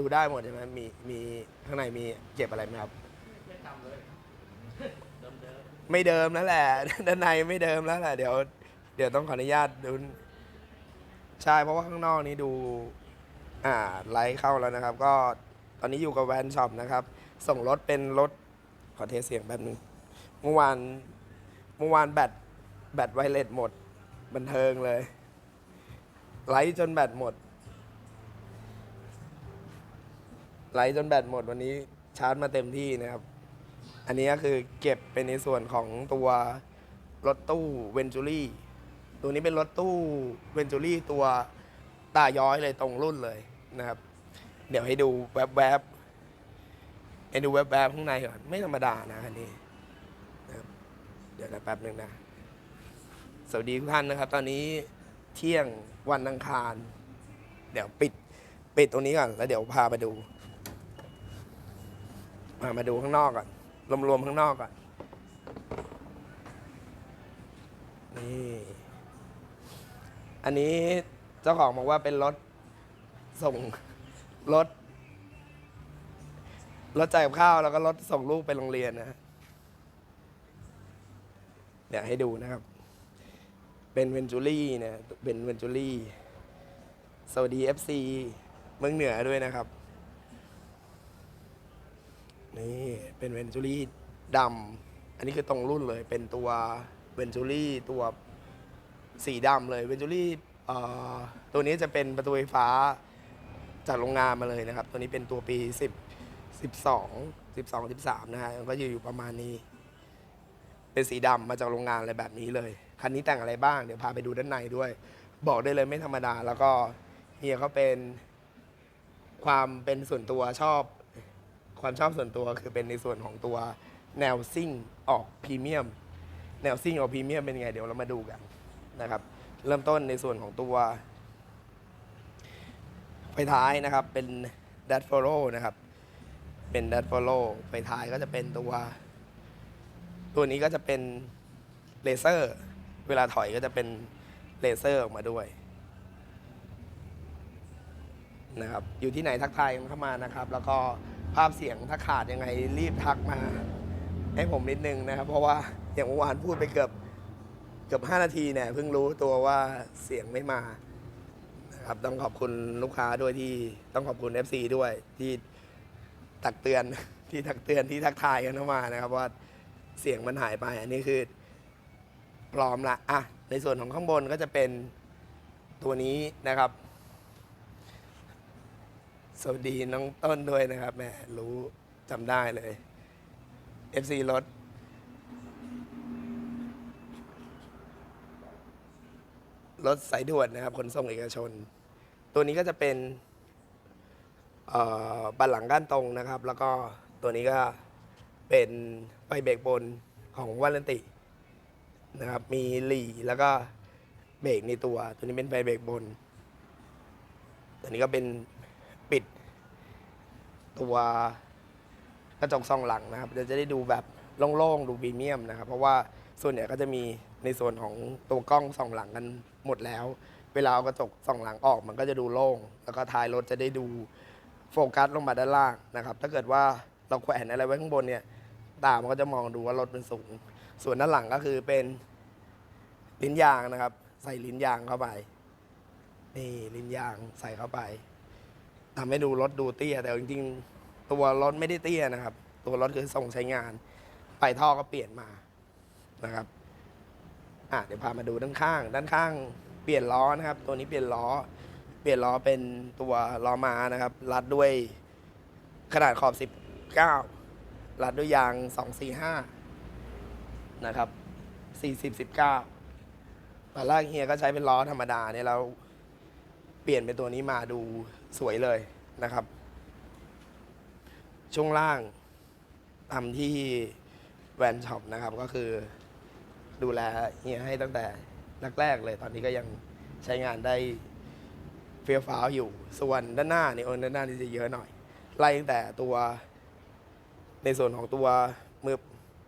ดูได้หมดใช่ไหมมีมีข้างในมีเก็บอะไรไหมครับไม่ทำเลยเดิมเดิมไม่เดิมแล้วแหละ ด้านในไม่เดิมแล้วแหละ เดี๋ยว เดี๋ยวต้องขออนุญาตดูใช่เพราะว่าข้างนอกนี้ดู อ่าไลฟ์เข้าแล้วนะครับ ก็ตอนนี้อยู่กับแวนช็อปนะครับ ส่งรถเป็นรถขอเทสเสียงแบบนึงเมื่อวานเมื่อวานแบตแบตไวเลสหมด บันเทิงเลย ไลฟ์จนแบตหมด ไลฟ์จนแบตหมดวันนี้ชาร์จมาเต็มที่นะครับ อันนี้ก็คือเก็บเป็นในส่วนของตัวรถตู้เวนจูรี่ตัวนี้เป็นรถตู้เวนจูรี่ตัวตาย้อยเลยตรงรุ่นเลยนะครับ เดี๋ยวให้ดูแวบๆให้ดูแวบๆข้างในก่อนไม่ธรรมดานะอันนี้นะครับเดี๋ยวนแป๊บหนึ่งนะ สวัสดีทุกท่านนะครับ ตอนนี้เที่ยงวันอังคาร เดี๋ยวปิดปิดตรงนี้ก่อนแล้วเดี๋ยวพาไปดู พามาดูข้างนอกก่อน รวมๆข้างนอกก่อน นี่ อันนี้เจ้าของบอกว่าเป็นรถส่งรถรถจ่ายกับข้าวแล้วก็รถส่งลูกไปโรงเรียนนะฮะเดี๋ยวให้ดูนะครับ เป็นเวนจูรี่เนี่ยเป็นเวนจูรี่ สวัสดี FC เมืองเหนือด้วยนะครับ นี่เป็นเวนจูรี่ดำอันนี้คือตรงรุ่นเลยเป็นตัวเวนจูรี่ตัวสีดำเลยเวนจูรี่ตัวนี้จะเป็นประตูไฟฟ้าจากโรงงานมาเลยนะครับ ตัวนี้เป็นตัวปี 10 12 12 13 นะฮะก็จะอยู่ประมาณนี้ เป็นสีดำมาจากโรงงานอะไรแบบนี้เลย คันนี้แต่งอะไรบ้าง เดี๋ยวพาไปดูด้านในด้วย บอกได้เลยไม่ธรรมดา แล้วก็เฮียเขาเป็นความเป็นส่วนตัวชอบ ความชอบส่วนตัวคือเป็นในส่วนของตัวแนวซิ่งออกพรีเมียม แนวซิ่งออกพรีเมียมเป็นไงเดี๋ยวเรามาดูกันนะครับ เริ่มต้นในส่วนของตัวไฟท้ายนะครับเป็น d a t f o l o w นะครับ เป็น d a t f o l o w ไฟท้ายก็จะเป็นตัว ตัวนี้ก็จะเป็นเลเซอร์เวลาถอยก็จะเป็นเลเซอร์ออกมาด้วยนะครับอยู่ที่ไหนทักทายกันเข้ามานะครับ แล้วก็ ภาพเสียงถ้าขาดยังไงรีบทักมา ให้ผมนิดนึงนะครับ เพราะว่าอย่างเมื่อวานพูดไปเกือบเกือบ 5 นาทีเนี่ยเพิ่งรู้ตัวว่าเสียงไม่มานะครับต้องขอบคุณลูกค้าด้วยที่ต้องขอบคุณ FC ด้วยที่ตักเตือนที่ทักเตือนที่ทักทายกันเข้ามานะครับว่าเสียงมันหายไป อันนี้คือ พร้อมละอะในส่วนของข้างบนก็จะเป็นตัวนี้นะครับ สวัสดีน้องต้นด้วยนะครับแหมรู้จำได้เลย FC รถรถสายด่วนนะครับขนส่งเอกชน ตัวนี้ก็จะเป็นเอ่อบันหลังก้านตรงนะครับ แล้วก็ตัวนี้ก็เป็นไฟเบรกบนของวาเลนตินะครับมีหลีแล้วก็เบรกในตัว ตัวนี้เป็นไฟเบรกบน ตัวนี้ก็เป็น ตัวกระจกซองหลังนะครับเราจะได้ดูแบบโล่งๆดูพรีเมียมนะครับ เพราะว่าส่วนใหญ่ก็จะมีในส่วนของตัวกล้องส่องหลังกันหมดแล้ว เวลาเอากระจกส่องหลังออกมันก็จะดูโล่ง แล้วก็ท้ายรถจะได้ดูโฟกัสลงมาด้านล่างนะครับ ถ้าเกิดว่าเราแขวนอะไรไว้ข้างบนเนี่ยตามันก็จะมองดูว่ารถมันสูง ส่วนด้านหลังก็คือเป็นลิ้นยางนะครับ ใส่ลิ้นยางเข้าไปนี่ลิ้นยางใส่เข้าไป ทำให้ดูรถดูเตี้ย แต่จริงๆ ตัวรถไม่ได้เตี้ยนะครับ ตัวรถคือส่งใช้งานไปท่อก็เปลี่ยนมานะครับอะเดี๋ยวพามาดูด้านข้าง ด้านข้างเปลี่ยนล้อนะครับ ตัวนี้เปลี่ยนล้อ เปลี่ยนล้อเป็นตัวล้อมานะครับ รัดด้วยขนาดขอบ 19 รัดด้วยยาง 245 นะครับ 40 19ตอนแรกเฮียก็ใช้เป็นล้อธรรมดาเนี่ยเราเปลี่ยนเป็นตัวนี้มาดู สวยเลยนะครับ ช่วงล่างทำที่แวนช็อปนะครับก็คือดูแลเฮียให้ตั้งแต่แรกๆเลย ตอนนี้ก็ยังใช้งานได้เฟี้ยวฟ้าวอยู่ ส่วนด้านหน้านี่โอนด้านหน้านี่จะเยอะหน่อย ไล่ตั้งแต่ตัวในส่วนของตัวมือ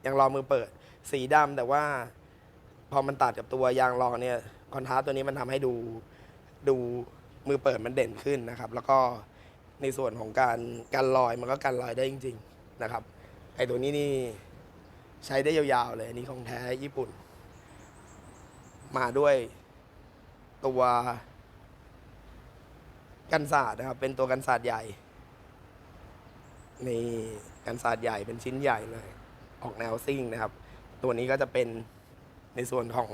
ยังรอมือเปิด สีดำแต่ว่าพอมันตัดกับตัวยางรองเนี่ยคอนทราสต์ตัวนี้มันทำให้ดูดู มือเปิดมันเด่นขึ้นนะครับ แล้วก็ในส่วนของการการลอยมันก็การลอยได้จริง ๆนะครับไอตัวนี้นี่ใช้ได้ยาวๆเลยอันนี้ของแท้ญี่ปุ่น มาด้วยตัวกันศาสตร์นะครับ เป็นตัวกันศาสตร์ใหญ่นี่กันศาสตร์ใหญ่เป็นชิ้นใหญ่เลย ออกแนวซิ่งนะครับ ตัวนี้ก็จะเป็นในส่วนของ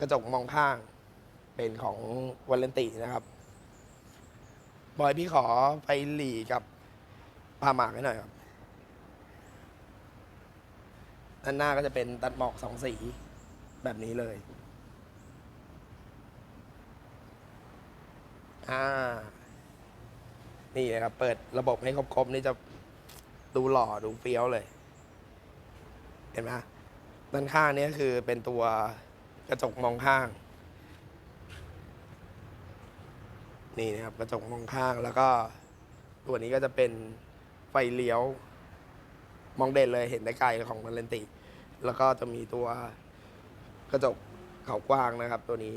กระจกมองข้าง เป็นของวาเลนตินะครับ บอยพี่ขอไปหลีกับพาหมากให้หน่อยครับด้านหน้าก็จะเป็นตัดหมอกสองสีแบบนี้เลย อ่า นี่นะครับ เปิดระบบให้ครบๆ นี่จะดูหล่อดูเฟี้ยวเลย เห็นไหมด้านข้างนี่ก็คือเป็นตัวกระจกมองข้าง นี่นะครับกระจกมองข้างแล้วก็ตัวนี้ก็จะเป็นไฟเลี้ยว มองเด่นเลยเห็นได้ไกลของมันเลนติ แล้วก็จะมีตัวกระจกเขากว้างนะครับ ตัวนี้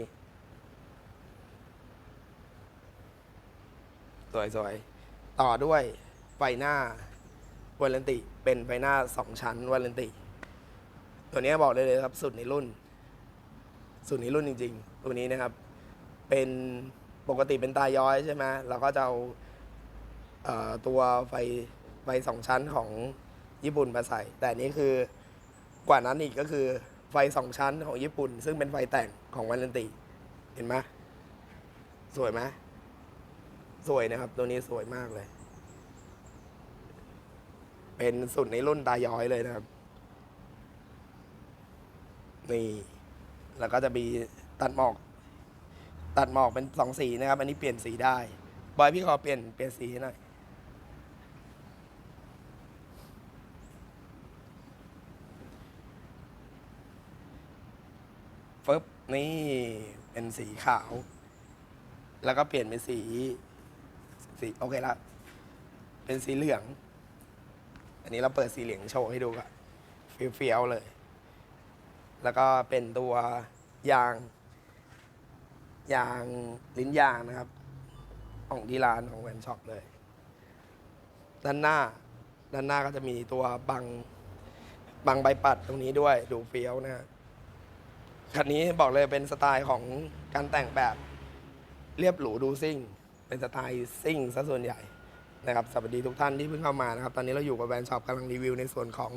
สวยๆ ต่อด้วยไฟหน้าวาเลนติ เป็นไฟหน้าสองชั้นวาเลนติ ตัวนี้บอกได้เลยครับสุดในรุ่น สุดในรุ่นจริง ๆ ตัวนี้นะครับ เป็น ปกติเป็นตาย้อยใช่ไหมเราก็จะเอาเอ่อตัวไฟไฟสองชั้นของญี่ปุ่นมาใส่ แต่นี้คือกว่านั้นอีกก็คือไฟสองชั้นของญี่ปุ่น ซึ่งเป็นไฟแต่งของวาเลนติ เห็นไหมสวยไหมสวยนะครับ ตัวนี้สวยมากเลย เป็นสุดในรุ่นตาย้อยเลยนะครับ นี่ แล้วก็จะมีตัดหมอก ตัดหมอกเป็นสองสีนะครับ อันนี้เปลี่ยนสีได้ บอยพี่ขอเปลี่ยนเปลี่ยนสีให้หน่อย ฟึบนี่เป็นสีขาว แล้วก็เปลี่ยนเป็นสีสีโอเคละ เป็นสีเหลือง อันนี้เราเปิดสีเหลืองโชว์ให้ดูก่อนเฟี้ยวๆเลย แล้วก็เป็นตัวยาง ยางลิ้นยางนะครับ ของที่ร้านของแวนช็อปเลย ด้านหน้า ด้านหน้าก็จะมีตัวบังบังใบปัดตรงนี้ด้วยดูเฟี้ยวนะคันนี้บอกเลยเป็นสไตล์ของการแต่งแบบเรียบหรูดูซิ่ง เป็นสไตล์ซิ่งซะส่วนใหญ่นะครับสวัสดีทุกท่านที่เพิ่งเข้ามานะครับ ตอนนี้เราอยู่กับแบรนช็อปกำลังรีวิวในส่วนของ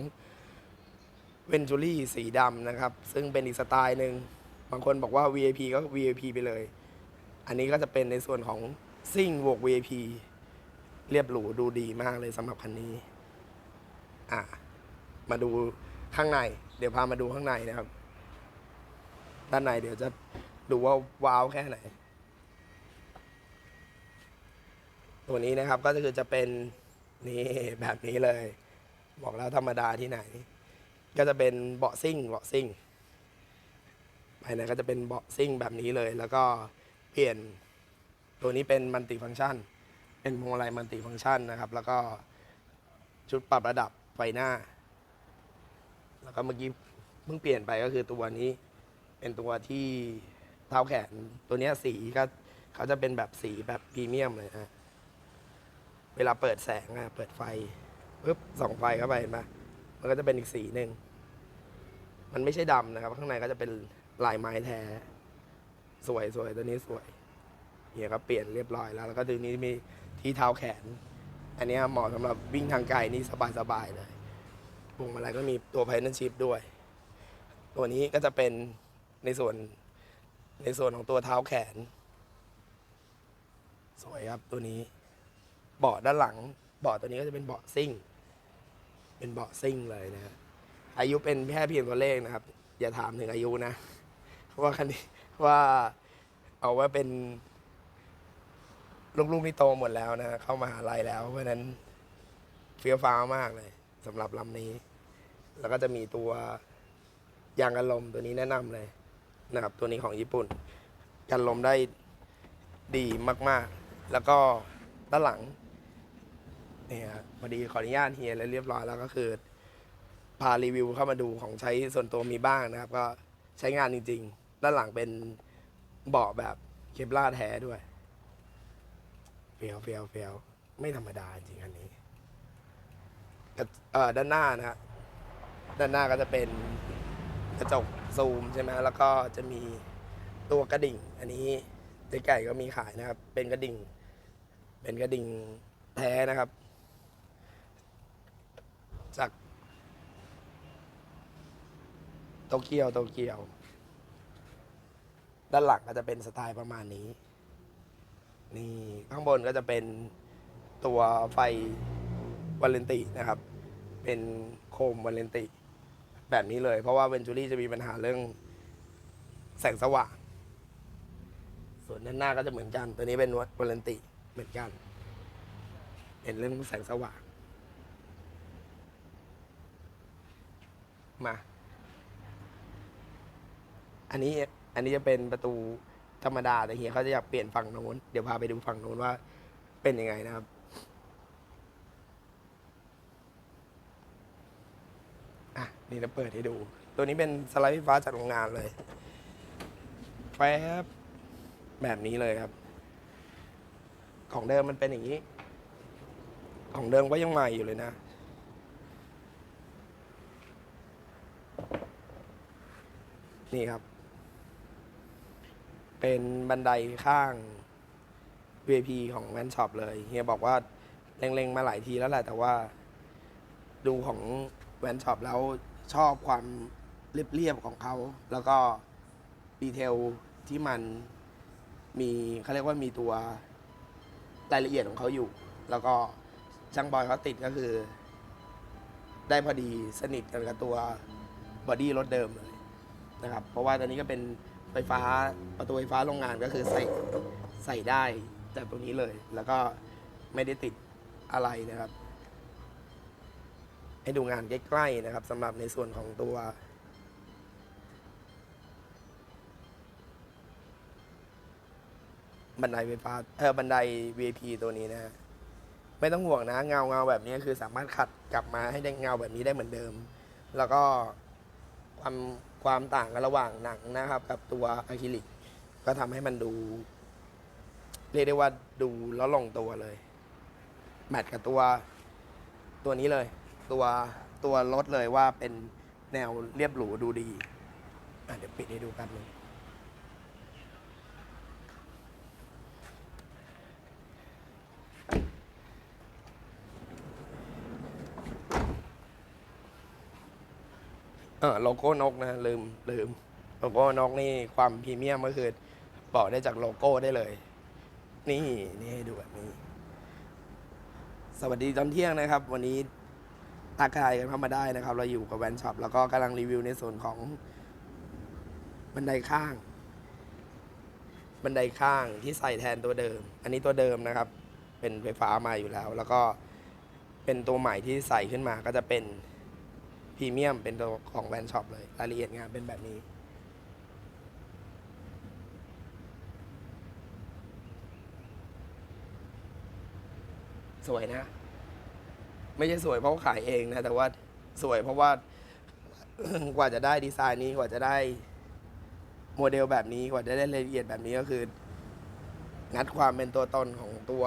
เวนจูรี่สีดำนะครับ ซึ่งเป็นอีกสไตล์หนึ่ง บางคนบอกว่า VIP ก็ VIP ไปเลย อันนี้ก็จะเป็นในส่วนของซิ่งบวก VIP เรียบหรูดูดีมากเลยสำหรับคันนี้ อะ มาดูข้างใน เดี๋ยวพามาดูข้างในนะครับ ด้านในเดี๋ยวจะดูว่าว้าวแค่ไหน ตัวนี้นะครับก็คือจะเป็นนี่แบบนี้เลย บอกแล้วธรรมดาที่ไหน ก็จะเป็นเบาะซิ่งเบาะซิ่ง ภายในก็จะเป็นเบาะซิ่งแบบนี้เลย แล้วก็เปลี่ยนตัวนี้เป็นมัลติฟังก์ชัน เป็นพวงมาลัยมัลติฟังก์ชันนะครับ แล้วก็ชุดปรับระดับไฟหน้า แล้วก็เมื่อกี้เพิ่งเปลี่ยนไปก็คือตัวนี้ เป็นตัวที่เท้าแขนตัวนี้สีก็เขาจะเป็นแบบสีแบบพรีเมียมเลยนะเวลาเปิดแสงอะเปิดไฟปุ๊บส่องไฟเข้าไปเห็นปะมันก็จะเป็นอีกสีหนึ่งมันไม่ใช่ดำนะครับ ข้างในก็จะเป็น ลายไม้แท้ สวยสวยตัวนี้สวยเนี่ยก็เปลี่ยนเรียบร้อยแล้ว แล้วก็ตัวนี้มีที่เท้าแขน อันนี้เหมาะสำหรับวิ่งทางไกลนี่สบายสบายเลยพวงมาลัยก็มีตัวไพนชิพด้วย ตัวนี้ก็จะเป็นในส่วนในส่วนของตัวเท้าแขน สวยครับตัวนี้ เบาะด้านหลัง เบาะตัวนี้ก็จะเป็นเบาะซิ่ง เป็นเบาะซิ่งเลยนะอายุเป็นแค่เพียงตัวเลขนะครับ อย่าถามถึงอายุนะ ว่าคันนี้ว่าเอาว่าเป็นลูกๆนี่โตหมดแล้วนะเข้ามาหาลัยแล้วเพราะนั้นเฟี้ยวฟ้าวมากเลยสำหรับลำนี้ แล้วก็จะมีตัวยางกันลมตัวนี้แนะนำเลยนะครับ ตัวนี้ของญี่ปุ่นกันลมได้ดีมากๆ แล้วก็ด้านหลังเนี่ยพอดีขออนุญาตเฮียแล้วเรียบร้อยแล้วก็คือ พารีวิวเข้ามาดูของใช้ส่วนตัวมีบ้างนะครับ ก็ใช้งานจริง ๆ ด้านหลังเป็นเบาะแบบเคปลาแท้ด้วยเฟียวเฟียวเฟียวไม่ธรรมดาจริงอันนี้เอ่อด้านหน้านะฮะด้านหน้าก็จะเป็นกระจกซูมใช่ไหมแล้วก็จะมีตัวกระดิ่ง อันนี้เจ๊ไก่ก็มีขายนะครับ เป็นกระดิ่ง เป็นกระดิ่งแท้นะครับ จากโตเกียวโตเกียว ด้านหลังก็จะเป็นสไตล์ประมาณนี้ นี่ข้างบนก็จะเป็นตัวไฟวาเลนตินะครับ เป็นโคมวาเลนติ แบบนี้เลย เพราะว่าเวนจูรี่จะมีปัญหาเรื่องแสงสว่าง ส่วนด้านหน้าก็จะเหมือนกัน ตัวนี้เป็นวาเลนติเหมือนกัน เป็นเรื่องแสงสว่าง มา อันนี้ อันนี้จะเป็นประตูธรรมดาแต่เฮียเขาจะอยากเปลี่ยนฝั่งโน้นเดี๋ยวพาไปดูฝั่งโน้นว่าเป็นยังไงนะครับ อะ นี่เราเปิดให้ดู ตัวนี้เป็นสไลด์ไฟฟ้าจากโรงงานเลยแฟบแบบนี้เลยครับ ของเดิมมันเป็นอย่างนี้ ของเดิมก็ยังใหม่อยู่เลยนะนี่ครับ เป็นบันไดข้าง VIP ของแวนช็อปเลยเฮียบอกว่าเล็งๆมาหลายทีแล้วแหละ แต่ว่าดูของแวนช็อปแล้วชอบความเรียบๆของเขา แล้วก็ดีเทลที่มันมีเขาเรียกว่ามีตัวรายละเอียดของเขาอยู่ แล้วก็ช่างบอยเขาติดก็คือ ได้พอดีสนิทกันกับตัวบอดี้รถเดิมเลยนะครับ เพราะว่าตอนนี้ก็เป็น ไฟฟ้าประตูไฟฟ้าโรงงานก็คือใส่ใส่ได้จากตรงนี้เลย แล้วก็ไม่ได้ติดอะไรนะครับ ให้ดูงานใกล้ๆนะครับสำหรับในส่วนของตัวบันไดไฟฟ้าเออบันได VIP ตัวนี้นะฮะไม่ต้องห่วงนะเงาเงาแบบนี้คือสามารถขัดกลับมาให้ได้เงาแบบนี้ได้เหมือนเดิม แล้วก็ความ ความต่างกันระหว่างหนังนะครับ กับตัวอะคริลิก ก็ทำให้มันดู เรียกได้ว่าดูแล้วลงตัวเลย แมทกับตัวตัวนี้เลย ตัวตัวรถเลยว่าเป็นแนวเรียบหรูดูดี อะเดี๋ยวปิดให้ดูกันนึง เออโลโก้นกนะลืมลืมโลโก้นกนี่ความพรีเมียมก็คือบอกได้จากโลโก้ได้เลย นี่นี่ให้ดูแบบนี้ สวัสดีตอนเที่ยงนะครับ วันนี้ทักายกันเข้ามาได้นะครับ เราอยู่กับแวนช็อปแล้วก็กำลังรีวิวในส่วนของ บันไดข้าง บันไดข้างที่ใส่แทนตัวเดิม อันนี้ตัวเดิมนะครับ เป็นไฟฟ้ามาอยู่แล้ว แล้วก็เป็นตัวใหม่ที่ใส่ขึ้นมาก็จะเป็น พรีเมียมเป็นตัวของแวนช็อปเลย รายละเอียดงานเป็นแบบนี้ สวยนะ ไม่ใช่สวยเพราะขาขายเองนะ แต่ว่าสวยเพราะว่ากว่าจะได้ดีไซน์นี้กว่าจะได้โมเดลแบบนี้กว่าจะได้รายละเอียดแบบนี้ก็คือ งัดความเป็นตัวตนของตัว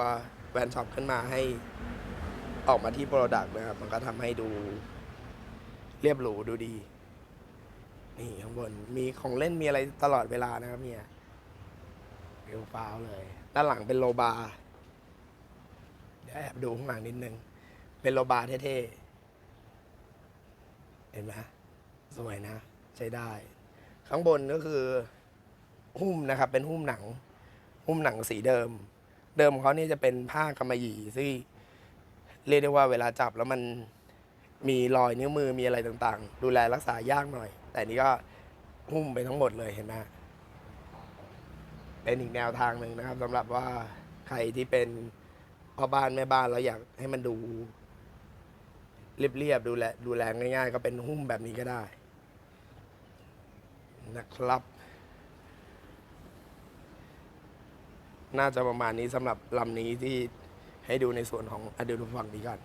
แวนช็อปขึ้นมาให้ออกมาที่โปรดักต์นะครับ มันก็ทำให้ดู เรียบหรูดูดี นี่ข้างบนมีของเล่นมีอะไรตลอดเวลานะครับเนี่ยเรียวฟ้าวเลย ด้านหลังเป็นโลบาร์เดี๋ยวแอบดูข้างหลังนิดนึง เป็นโลบาร์เท่ๆ เห็นไหมสวยนะ ใช้ได้ ข้างบนก็คือ หุ้มนะครับ เป็นหุ้มหนัง หุ้มหนังสีเดิม เดิมเขาเนี่จะเป็นผ้ากำมะหยี่ซึ่เรียกได้ว่าเวลาจับแล้วมัน มีรอยนิ้วมือมีอะไรต่างๆ ดูแลรักษายากหน่อย แต่นี่ก็หุ้มไปทั้งหมดเลยเห็นไหมเป็นอีกแนวทางหนึ่งนะครับสำหรับว่าใครที่เป็นพ่อบ้านแม่บ้านเราอยากให้มันดูเรียบๆดูแลดูแลง่าย ๆ ก็เป็นหุ้มแบบนี้ก็ได้ นะครับ น่าจะประมาณนี้สำหรับลำนี้ที่ให้ดูในส่วนของอดูดูฝั่งนี้ก่อน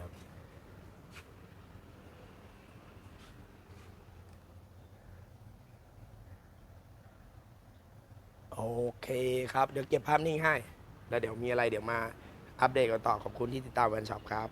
ครับ โอ้ ครับ เดี๋ยวเก็บภาพนิ่งให้ แล้วเดี๋ยวมีอะไรเดี๋ยวมาอัปเดตกันต่อขอบคุณที่ติดตามวันช็อปครับ